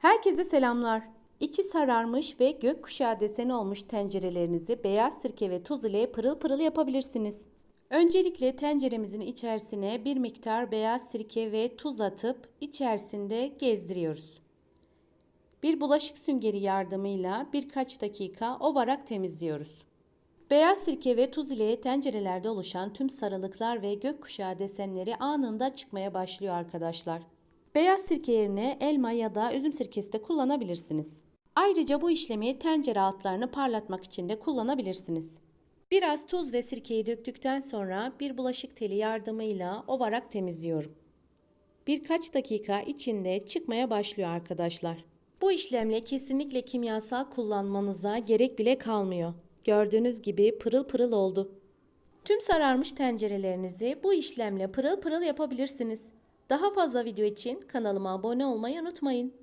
Herkese selamlar. İçi sararmış ve gökkuşağı deseni olmuş tencerelerinizi beyaz sirke ve tuz ile pırıl pırıl yapabilirsiniz. Öncelikle tenceremizin içerisine bir miktar beyaz sirke ve tuz atıp içerisinde gezdiriyoruz. Bir bulaşık süngeri yardımıyla birkaç dakika ovarak temizliyoruz. Beyaz sirke ve tuz ile tencerelerde oluşan tüm sarılıklar ve gökkuşağı desenleri anında çıkmaya başlıyor arkadaşlar. Beyaz sirke yerine elma ya da üzüm sirkesi de kullanabilirsiniz. Ayrıca bu işlemi tencere altlarını parlatmak için de kullanabilirsiniz. Biraz tuz ve sirkeyi döktükten sonra bir bulaşık teli yardımıyla ovarak temizliyorum. Birkaç dakika içinde çıkmaya başlıyor arkadaşlar. Bu işlemle kesinlikle kimyasal kullanmanıza gerek bile kalmıyor. Gördüğünüz gibi pırıl pırıl oldu. Tüm sararmış tencerelerinizi bu işlemle pırıl pırıl yapabilirsiniz. Daha fazla video için kanalıma abone olmayı unutmayın.